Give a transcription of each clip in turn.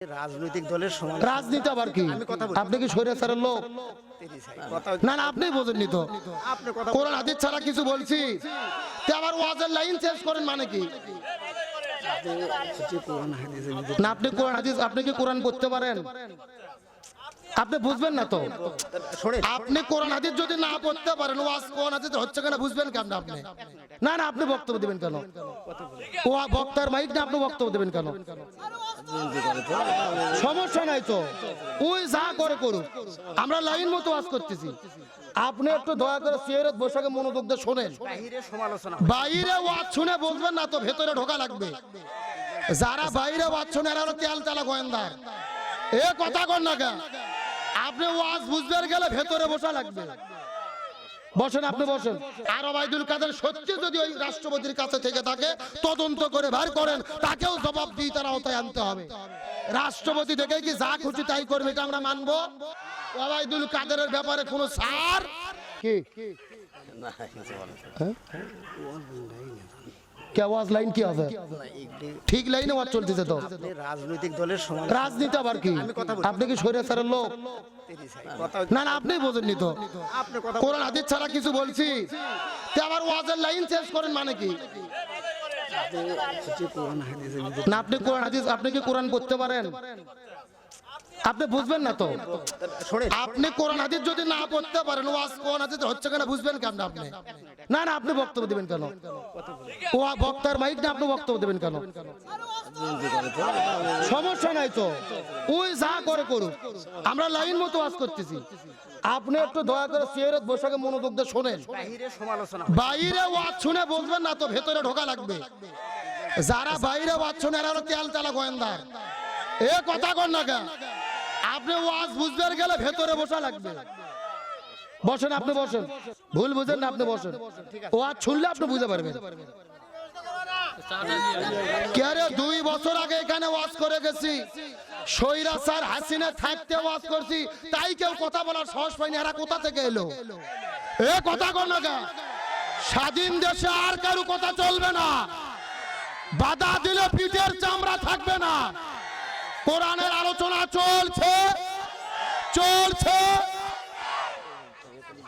রাজনৈতিক দলের রাজনীতি আবার কি? আমি কথা বলি। আপনি কি স্বৈরাচারের লোক? না না আপনি বোঝেননি তো। কোরআন হাদিস ছাড়া কিছু বলছি? আবার ওয়াজের লাইন চেঞ্জ করেন মানে কি? না আপনি কোরআন হাদিস আপনি কি কোরআন পড়তে পারেন? আপনি বুঝবেন না তো। আপনি কোরআন হাদিস যদি না পড়তে পারেন ওয়াজ কোরআন হাদিস হচ্ছে কেন বুঝবেন কেন আপনি? না না আপনি বক্তব্য দিবেন কেন? ও বক্তার মাইক না আপনি বক্তব্য দিবেন কেন? সমস্যা নাই তো। ওই যা করে করুক। আমরা লাইন মতো ওয়াজ করতেছি। আপনি একটু দয়া করে চেয়ারে বসাকে মনোযোগ দিয়ে শোনেন। বাইরে ওয়াজ শুনে বলবেন না তো ভেতরে ঢোকা লাগবে। যারা বাইরে ওয়াজ শুনে এরা হলো তেল তেলা গোয়েন্দার এ কথা কর না কেন? আপনি ওয়াজ বুঝতে গেলে ভেতরে বসা লাগবে। বসেন আপনি বসেন। আর ওবায়দুল কাদের সত্যি যদি ওই রাষ্ট্রপতির কাছে থেকে থাকে তদন্ত করে বের করেন তাকেও জবাব দিয়ে তারা আওতায় আনতে হবে। রাষ্ট্রপতি দেখে কি যা খুশি তাই করবে এটা আমরা মানবো? ওবায়দুল কাদেরের ব্যাপারে কোনো সার? কি? কে আওয়াজ লাইন কি আছে ঠিক লাইনে ওয়াজ চলতেছে তো রাজনৈতিক দলের সমান রাজনীতি আবার কি আমি কথা বলি। আপনি কি স্বৈরাচারের লোক না না আপনি বোঝেননি তো কোরআন হাদিস ছাড়া কিছু বলছি তে আবার ওয়াজের লাইন চেঞ্জ করেন মানে কি হচ্ছে কোরআন হাদিসের মধ্যে না আপনি কোরআন হাদিস আপনি কি কোরআন পড়তে পারেন আপনি বুঝবেন না তো আপনি কোরআন হাদিস যদি না পড়তে পারেন ওয়াজ কোরআন হাদিস হচ্ছে কেন বুঝবেন কেন আপনি না না, আপনি বক্তব্য দিবেন কেন? ও বক্তার মাইক না, আপনি বক্তব্য দিবেন কেন? সমস্যা নাই তো। ওই যা করে করুক। আমরা লাইন মতো ওয়াজ করতেছি। আপনি একটু দয়া করে চেয়ারে বসাকে মনোযোগ দিয়ে শোনেন। বাইরে ওয়াজ শুনে বলবেন না তো ভেতরে ঢোকা লাগবে। যারা বাইরে ওয়াজ শুনে, এরা হলো তেল তেলা গোয়েন্দার। এ কথা কর না কেন? আপনি ওয়াজ বুঝতে গেলে ভেতরে বসা লাগবে। বসেন আপনি বসেন ভুল বুঝেন না আপনি বসেন। ওয়াজ শুনলে আপনি বুঝতে পারবেন। দুই বছর আগে এখানে ওয়াজ করে গেছি। সৈরা স্যার হাসিনা থাকতে ওয়াজ করছি তাই কেউ কথা বলার সাহস পাইনি। এরা কোথা থেকে এলো? এ কথা কর না কেন? স্বাধীন দেশে আর কারও কথা চলবে না। বাধা দিলে পিঠের চামড়া থাকবে না। কোরআনের আলোচনা চলছে চলছে।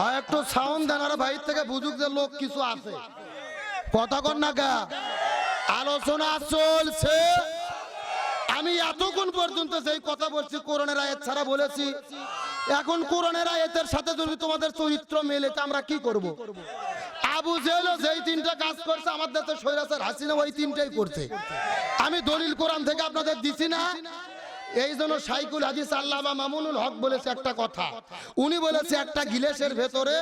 আর একটু সাউন্ড দেন, আর থেকে বুঝুক যে লোক কিছু আছে। কথা কর না কা আলোচনা চলছে। আমি এতক্ষণ পর্যন্ত যেই কথা বলছি, কোরআনের আয়াত ছাড়া বলেছি। এখন কোরআনের আয়াতের সাথে যদি তোমাদের চরিত্র মেলে, তা আমরা কি করব? আবু জেল যেই তিনটা কাজ করছে, আমাদের দেশে সৈরাচার হাসিনা ওই তিনটাই করছে। আমি দলিল কোরআন থেকে আপনাদের দিছি না। এই জন্য সাইকুল হাদিস আল্লামা মামুনুল হক বলেছে একটা কথা। উনি বলেছে একটা গিলেসের ভেতরে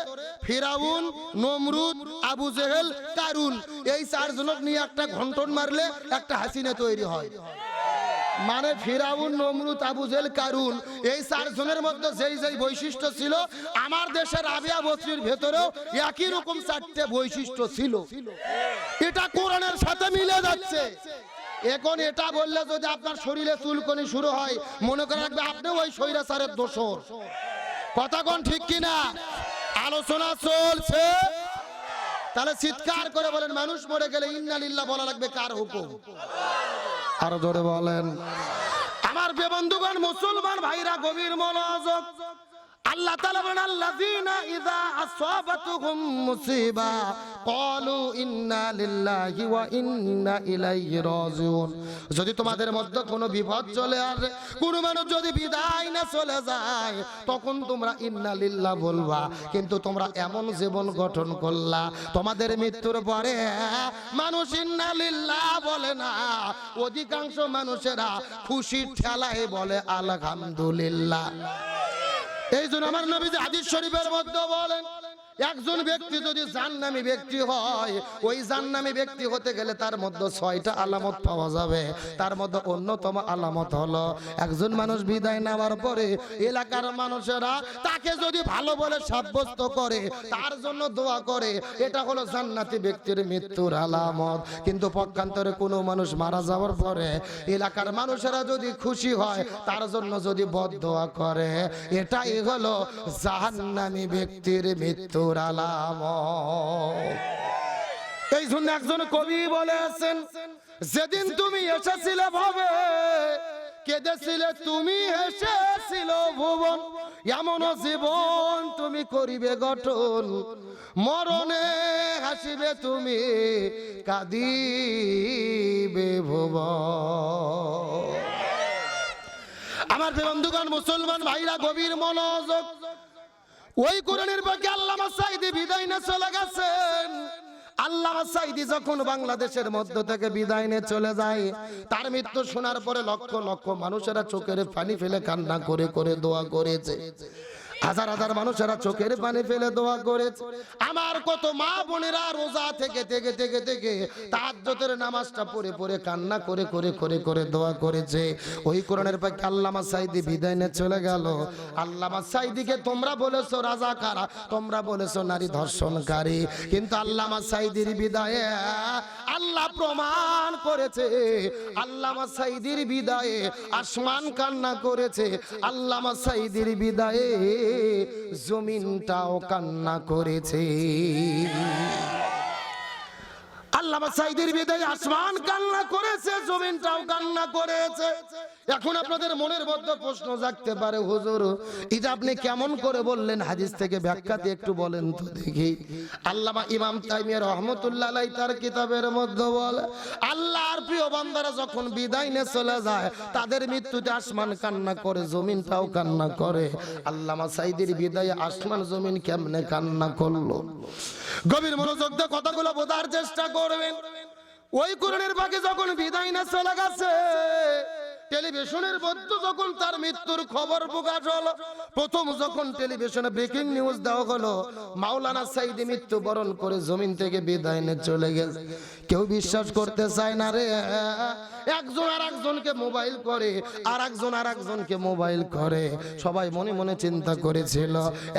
ফিরাউন, নমরুদ, আবু জেহেল, কারুন। এই চারজনক নিয়ে একটা ঘন্টন মারলে একটা হাসিনা তৈরি হয়। মানে ফিরাউন, নমরুদ, আবু কারুন। এই চারজনের মধ্যে যেই যেই বৈশিষ্ট্য ছিল, আমার দেশের রাবিয়া বস্তির ভেতরেও একই রকম চারটে বৈশিষ্ট্য ছিল। এটা কোরআনের সাথে মিলে যাচ্ছে। এখন এটা বললে যদি আপনার শরীরে চুলকনি শুরু হয়, মনে করে রাখবে আপনি ওই স্বৈরাচারের দোষর। কথা কোন ঠিক কিনা? আলোচনা চলছে। তাহলে চিৎকার করে বলেন, মানুষ মরে গেলে ইন্নালিল্লাহ বলা লাগবে কার হুকুম? আরও জোরে বলেন। আমার বেবন্ধুগণ মুসলমান ভাইরা, গভীর মনোযোগ। আল্লাহ তাআলা বলেন, আল্লাযীনা ইযা মুসিবা ক্বালু ইন্না লিল্লাহি ওয়া ইন্না ইলাইহি রাজিউন যদি তোমাদের মধ্যে কোনো বিপদ চলে আসে, কোনো মানুষ যদি বিদায় না চলে যায়, তখন তোমরা ইন্না লিল্লাহ বলবা, কিন্তু তোমরা এমন জীবন গঠন করলা, তোমাদের মৃত্যুর পরে মানুষ ইন্না লিল্লাহ বলে না। অধিকাংশ মানুষেরা খুশির ঠেলায় বলে, আলহামদুলিল্লাহ। এই জন্য আমার যে হাদিস শরীফের মধ্যে বলেন একজন ব্যক্তি যদি জান্নামী ব্যক্তি হয় ওই জান্নামী ব্যক্তি হতে গেলে তার মধ্যে ছয়টা আলামত পাওয়া যাবে। তার মধ্যে অন্যতম আলামত হলো একজন মানুষ বিদায় নেওয়ার পরে এলাকার মানুষেরা তাকে যদি ভালো বলে সাব্যস্ত করে তার জন্য দোয়া করে এটা হলো জান্নাতি ব্যক্তির মৃত্যুর আলামত। কিন্তু পক্ষান্তরে কোনো মানুষ মারা যাওয়ার পরে এলাকার মানুষেরা যদি খুশি হয় তার জন্য যদি বদ দোয়া করে এটাই হলো জাহান্নামী ব্যক্তির মৃত্যুর আলামত এই জন্য একজন কবি বলেছেন, যেদিন তুমি এসেছিলে ভাবে, কেঁদেছিলে তুমি হেসেছিল ভুবন। এমন জীবন তুমি করিবে গঠন, মরণে হাসিবে তুমি, কাঁদিবে ভুবন। আমার বন্ধুগণ, মুসলমান ভাইরা, গভীর মনোযোগ ওই কোরআনের বাকি আল্লামা সাইদি বিদায় নিয়ে চলে গেছেন। আল্লাহ সাইদি যখন বাংলাদেশের মধ্য থেকে বিদায় নিয়ে চলে যায়, তার মৃত্যু শোনার পরে লক্ষ লক্ষ মানুষেরা চোখের পানি ফেলে কান্না করে করে দোয়া করেছে। হাজার হাজার মানুষেরা চোখের পানি ফেলে দোয়া করেছে। আমার কত মা বোনেরা রোজা থেকে থেকে থেকে থেকে তাহাজ্জুদের নামাজটা পড়ে পড়ে, কান্না করে করে করে করে দোয়া করেছে। ওই কোরআনের পক্ষে আল্লামা সাইদি বিদায় নিয়ে চলে গেল। আল্লামা সাইদিকে তোমরা বলেছ রাজা কারা তোমরা বলেছ নারী ধর্ষণকারী। কিন্তু আল্লামা সাইদির বিদায়ে আল্লাহ প্রমাণ করেছে, আল্লামা সাইদির বিদায়ে আসমান কান্না করেছে, আল্লামা সাইদির বিদায়ে জমিনটাও কান্না করেছে। তার কিতাবের মধ্যে বলে প্রিয় বান্দারা যখন বিদায় নিয়ে চলে যায়, তাদের মৃত্যুতে আসমান কান্না করে, জমিনটাও কান্না করে। আল্লামা সাইদির বিদায় আসমান, জমিন কেমনে কান্না করল? গভীর মনোযোগ দিয়ে কথাগুলো বোঝার চেষ্টা করবেন। ওই কোরআনের বাকি যখন বিদায় না চলে গেছে টেলিভিশনের মধ্যে যখন তার মৃত্যুর খবর প্রকাশ হলো, প্রথম যখন টেলিভিশনে ব্রেকিং নিউজ দেওয়া হলো, মাওলানা সাইদি মৃত্যুবরণ করে জমিন থেকে বিদায় নিয়ে চলে গেছে। কেউ বিশ্বাস করতে চায় না রে। একজন আর একজনকে মোবাইল করে, আর একজন আর একজনকে মোবাইল করে। সবাই মনে মনে চিন্তা করেছিল,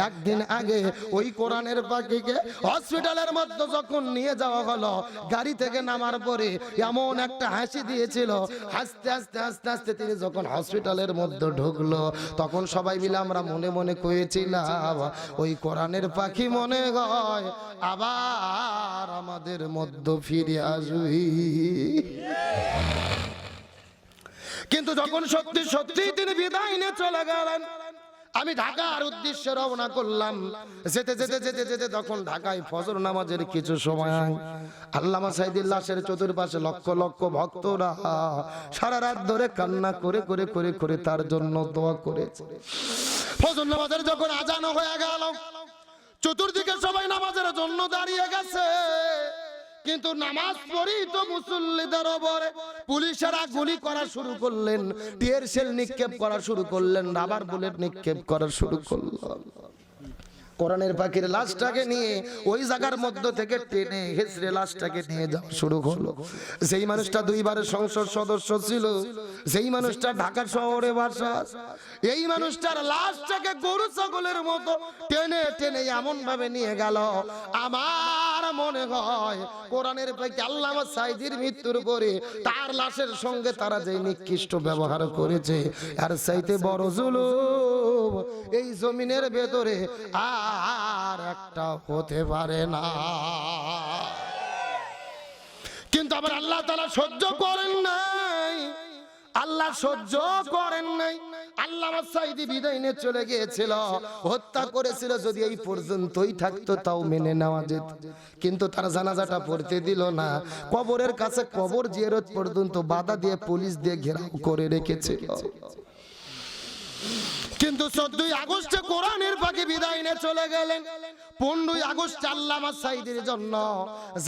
একদিন আগে ওই কোরআনের পাখিকে হসপিটালের মধ্যে যখন নিয়ে যাওয়া হলো, গাড়ি থেকে নামার পরে এমন একটা হাসি দিয়েছিল, হাসতে হাসতে হাসতে হাসতে তিনি যখন হসপিটালের মধ্যে ঢুকলো, তখন সবাই মিলে আমরা মনে মনে কয়েছিলাম ওই কোরআনের পাখি মনে হয় আবার আমাদের মধ্য ফিরে আসবি। কিন্তু যখন সত্যি সত্যি তিনি বিদায় নিয়ে চলে গেলেন আমি ঢাকার উদ্দেশ্যে রওনা করলাম। যেতে যেতে যেতে যেতে তখন ঢাকায় ফজর নামাজের কিছু সময়। আল্লামা সাইদুল লাশের চতুর্পাশে লক্ষ লক্ষ ভক্তরা সারা রাত ধরে কান্না করে করে করে করে তার জন্য দোয়া করেছে। ফজর নামাজের যখন আজানো হয়ে গেল, চতুর্দিকে সবাই নামাজের জন্য দাঁড়িয়ে গেছে। কিন্তু নামাজ তো মুসল্লিদের ওপরে। পুলিশেরা গুলি করা শুরু করলেন, টিয়ার সেল নিক্ষেপ করা শুরু করলেন, রাবার বুলেট নিক্ষেপ করা শুরু কোরআনের পাখির লাশটাকে নিয়ে ওই জায়গার মধ্য থেকে টেনে হেসড়ে লাশটাকে নিয়ে যাওয়া শুরু হলো। মানুষটা দুইবারের সংসদ সদস্য ছিল সেই মানুষটা ঢাকা শহরে বাসা, এই মানুষটার লাশটাকে গরু, ছাগলের মতো টেনে টেনে এমন ভাবে নিয়ে গেল, আমার মনে হয় কোরআনের পাখি আল্লামা সাইদির মৃত্যুর পরে তার লাশের সঙ্গে তারা যে নিকৃষ্ট ব্যবহার করেছে আর চাইতে বড় জুলুম এই জমিনের ভেতরে আর একটা হতে পারে না। কিন্তু আবার আল্লাহ তারা সহ্য করেন আল্লাহ সহ্য করেন নাই। আল্লাহ সাইদি বিদায় নিয়ে চলে গিয়েছিল। হত্যা করেছিল যদি এই পর্যন্তই থাকতো, তাও মেনে নেওয়া যেত। কিন্তু তার জানাজাটা পড়তে দিল না। কবরের কাছে কবর জিয়ারত পর্যন্ত বাধা দিয়ে পুলিশ দিয়ে ঘেরাও করে রেখেছিল। কিন্তু চোদ্দই আগস্টে কোরআনের পাখি বিদায় নিয়ে চলে গেলেন। পনেরোই আগস্ট আল্লামা সাইদের জন্য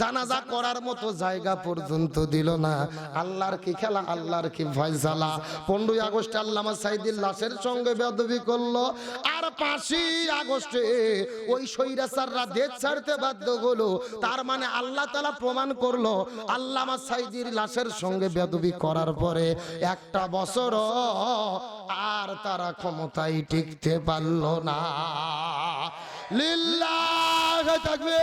জানাজা করার মতো জায়গা পর্যন্ত দিল না। আল্লাহর কি খেলা, আল্লাহর কি ফয়সালা। পনেরোই আগস্ট আল্লামা সাইদের লাশের সঙ্গে বেদবি করল। আর পাঁচই আগস্টে ওই সৈরাচাররা দেশ ছাড়তে বাধ্য হলো। তার মানে আল্লাহ তালা প্রমাণ করল আল্লামা সাইদির লাশের সঙ্গে বেদবি করার পরে একটা বছর আর তারা ক্ষমতায় টিকতে পারল না। লিল্লাহ থাকবে।